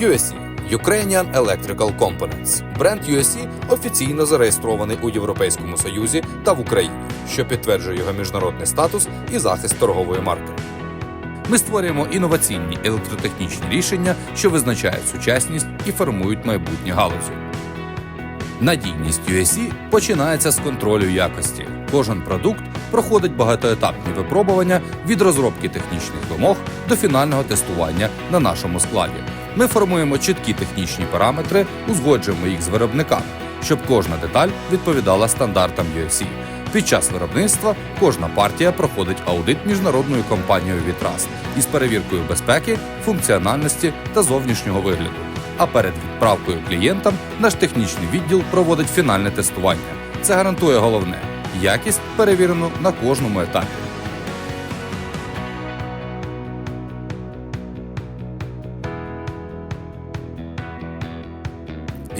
USE – Ukrainian Electrical Components. Бренд USE офіційно зареєстрований у Європейському Союзі та в Україні, що підтверджує його міжнародний статус і захист торгової марки. Ми створюємо інноваційні електротехнічні рішення, що визначають сучасність і формують майбутнє галузі. Надійність USE починається з контролю якості. Кожен продукт проходить багатоетапні випробування від розробки технічних вимог до фінального тестування на нашому складі. Ми формуємо чіткі технічні параметри, узгоджуємо їх з виробниками, щоб кожна деталь відповідала стандартам USE. Під час виробництва кожна партія проходить аудит міжнародною компанією Вітрас із перевіркою безпеки, функціональності та зовнішнього вигляду. А перед відправкою клієнтам наш технічний відділ проводить фінальне тестування. Це гарантує головне якість перевірену на кожному етапі.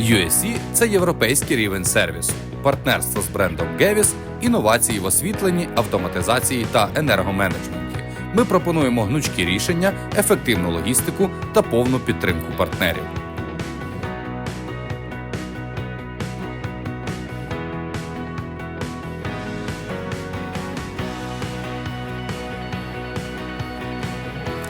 USE – це європейський рівень сервісу, партнерство з брендом Gevis, інновації в освітленні, автоматизації та енергоменеджменті. Ми пропонуємо гнучкі рішення, ефективну логістику та повну підтримку партнерів.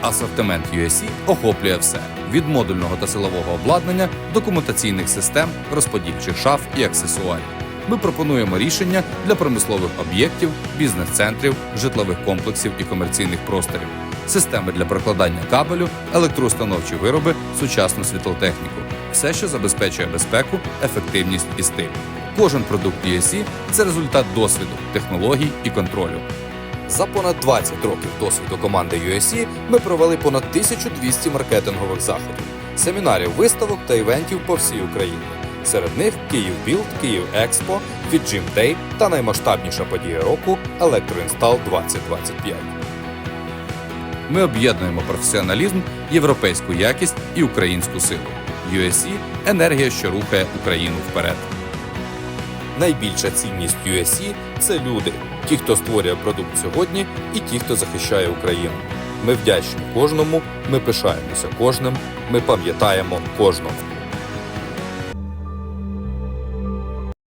Асортимент USE охоплює все від модульного та силового обладнання до комутаційних систем, розподільчих шаф і аксесуарів. Ми пропонуємо рішення для промислових об'єктів, бізнес-центрів, житлових комплексів і комерційних просторів, системи для прокладання кабелю, електроустановчі вироби, сучасну світлотехніку все, що забезпечує безпеку, ефективність і стиль. Кожен продукт USE – це результат досвіду, технологій і контролю. За понад 20 років досвіду команди USE ми провели понад 1200 маркетингових заходів, семінарів, виставок та івентів по всій Україні. Серед них Київ Білд, Київ Експо, Віджим Day та наймасштабніша подія року Електроінстал 2025. Ми об'єднуємо професіоналізм, європейську якість і українську силу. USE – енергія, що рухає Україну вперед. Найбільша цінність USE – це люди, ті, хто створює продукт сьогодні, і ті, хто захищає Україну. Ми вдячні кожному, ми пишаємося кожним, ми пам'ятаємо кожного.